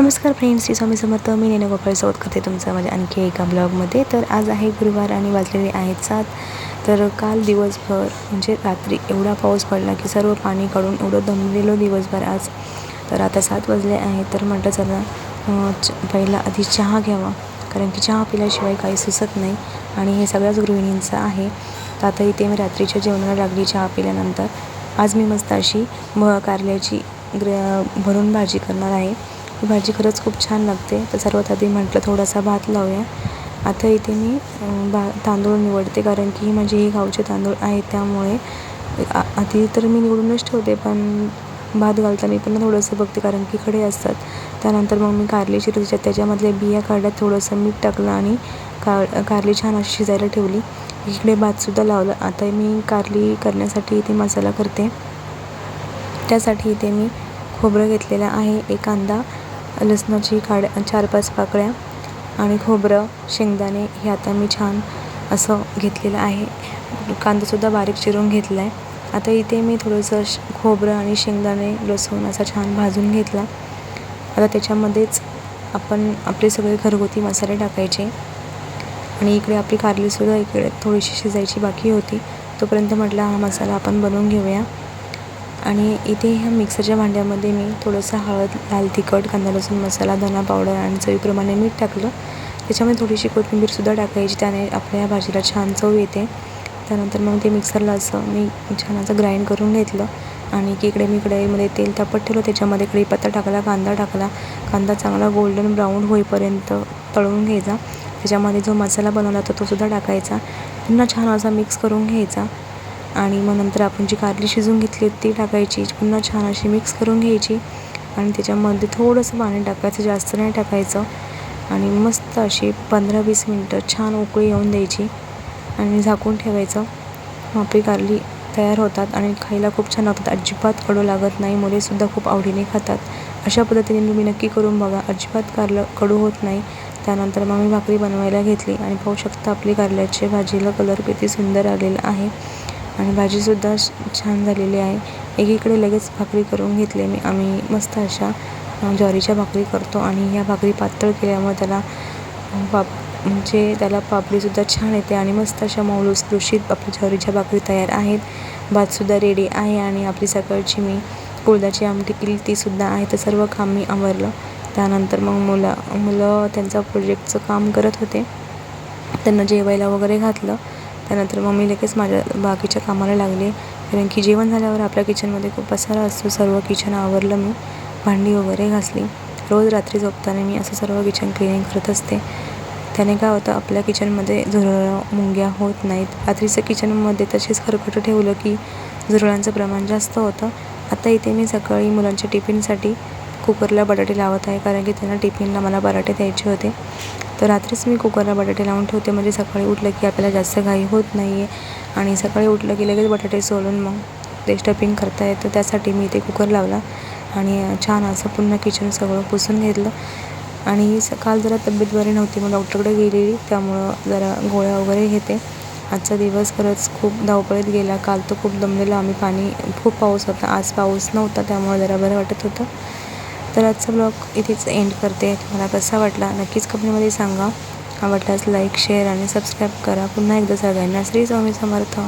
नमस्कार फ्रेंड्स श्री स्वामी समर्थ. मी नेने गोपाळ सोबत करते तुमचं माझ्या आणखी एका ब्लॉगमध्ये. तर आज आहे गुरुवार आणि वाजलेले आहेत सात. तर काल दिवसभर म्हणजे रात्री एवढा पाऊस पडला की सर्व पाणी काढून एवढं दमलेलो दिवसभर आज. तर आता सात वाजले आहेत तर म्हटलं चला च पहिला आधी चहा घ्यावा. कारण की चहा पिल्याशिवाय काही सुचत नाही. आणि हे सगळ्याच गृहिणींचं आहे. तर आता इथे मी रात्रीच्या जेवणाला लागली चहा पिल्यानंतर. आज मी मस्त अशी म कारल्याची ग्र भरून भाजी करणार आहे. ही भाजी खरंच खूप छान लागते. तर सर्वात आधी म्हटलं थोडासा भात लावूया. आता इथे मी बा तांदूळ निवडते कारण की माझे हे गावचे तांदूळ आहेत त्यामुळे आ- आधी तर मी निवडूनच ठेवते पण भात घालताना पण थोडंसं बघते कारण की खडे असतात. त्यानंतर मग मी कारली चिरली त्याच्यामधल्या बिया काढल्यात थोडंसं मीठ टाकलं आणि का कारली छान अशी शिजायला ठेवली. इकडे भातसुद्धा लावलं. आता मी कारली करण्यासाठी इथे मसाला करते. त्यासाठी इथे मी खोबरं घेतलेलं आहे एक कांदा. लसणाची काड चार पाच पाकळ्या आणि खोबरं शेंगदाणे हे आता मी छान असं घेतलेलं आहे. कांदासुद्धा बारीक चिरून घेतला आहे आता इथे मी थोडंसं श खोबरं आणि शेंगदाणे लसूण असा छान भाजून घेतला. आता त्याच्यामध्येच आपण आपले सगळे घरगुती मसाले टाकायचे. आणि इकडे आपली कारलीसुद्धा इकडे थोडीशी शिजायची बाकी होती. तोपर्यंत म्हटलं हा मसाला आपण बनवून घेऊया. आणि इथे ह्या मिक्सरच्या भांड्यामध्ये मी थोडंसं हळद लाल तिखट कांदा लसूण मसाला धना पावडर आणि चवीप्रमाणे मीठ टाकलं. त्याच्यामध्ये थोडीशी कोथिंबीरसुद्धा टाकायची त्याने आपल्या भाजीला छान चव येते. त्यानंतर मग ते मिक्सरला असं मी छान असं ग्राइंड करून घेतलं आणि इकडे मी कढईमध्ये तेल तापत ठेवलं. त्याच्यामध्ये कढीपत्ता टाकला कांदा टाकला. कांदा चांगला गोल्डन ब्राऊन होईपर्यंत तळून घ्यायचा. त्याच्यामध्ये जो मसाला बनवला होता तो सुद्धा टाकायचा. पुन्हा छान असा मिक्स करून घ्यायचा. आणि मग नंतर आपण जी कारली शिजवून घेतली होती ती टाकायची. पुन्हा छान अशी मिक्स करून घ्यायची. आणि त्याच्यामध्ये थोडंसं पाणी टाकायचं जास्त नाही टाकायचं. आणि मस्त अशी पंधरा वीस मिनटं छान उकळी येऊन द्यायची. आणि झाकून ठेवायचं. मग आपली कारली तयार होतात आणि खायला खूप छान लागतात. अजिबात कडू लागत नाही. मुलेसुद्धा खूप आवडीने खातात. अशा पद्धतीने तुम्ही नक्की करून बघा. अजिबात कारलं कडू होत नाही. त्यानंतर मग मी भाकरी बनवायला घेतली. आणि पाहू शकता आपली कारल्याच्या भाजीला कलर किती सुंदर आलेला आहे. आणि भाजीसुद्धा छान झालेली आहे. एकीकडे लगेच भाकरी करून घेतली मी. आम्ही मस्त अशा ज्वारीच्या भाकरी करतो आणि ह्या भाकरी पातळ केल्यामुळे त्याला पाप म्हणजे त्याला पापडीसुद्धा छान येते आणि मस्त अशा मौलूस लुसलुशीत आपल्या ज्वारीच्या भाकरी तयार आहेत. भातसुद्धा रेडी आहे आणि आपली सकाळची मी कुळदाची आमटी केली तीसुद्धा आहे. तर सर्व काम मी आवरलं. त्यानंतर मग मुलं मुलं त्यांचा प्रोजेक्टचं काम करत होते. त्यांना जेवायला वगैरे घातलं. त्यानंतर मग मी लगेच माझ्या बाकीच्या कामाला लागले. कारण की जेवण झाल्यावर आपल्या किचनमध्ये खूप पसारा असतो. सर्व किचन आवरलं मी. भांडी वगैरे घासली. रोज रात्री झोपताना मी असं सर्व किचन क्लिनिंग करत असते. त्याने काय होतं आपल्या किचनमध्ये झुरळं मुंग्या होत नाहीत. रात्रीचं किचनमध्ये तसेच खरखटं ठेवलं की झुरळांचं प्रमाण जास्त होतं. आता इथे मी सकाळी मुलांच्या टिफिनसाठी कुकरला बटाटे लावत आहे. कारण की त्यांना टिफिनला मला पराठे द्यायचे होते. तर रात्रीच मी कुकरला बटाटे लावून ठेवते. म्हणजे सकाळी उठलं की आपल्याला जास्त घाई होत नाही आहे आणि सकाळी उठलं की लगेच बटाटे सोलून मग ते स्टफिंग करता येतं. त्यासाठी मी ते कुकर लावला आणि छान असं पुन्हा किचन सगळं पुसून घेतलं. आणि स काल जरा तब्येत बरी नव्हती. मग डॉक्टरकडे गेलेली. त्यामुळं जरा गोळ्या वगैरे घेते. आजचा दिवस खरंच खूप धावपळीत गेला. काल तर खूप दमलेला आम्ही. पाणी खूप पाऊस होता. आज पाऊस नव्हता. त्यामुळे जरा बरं वाटत होतं. तर आजचा ब्लॉग इथेच एंड करते. तुम्हाला कसा वाटला नक्कीच कमेंटमध्ये सांगा. आवडल्यास लाईक शेअर आणि सबस्क्राईब करा. पुन्हा एकदा सगळ्यांना श्री स्वामी समर्थ.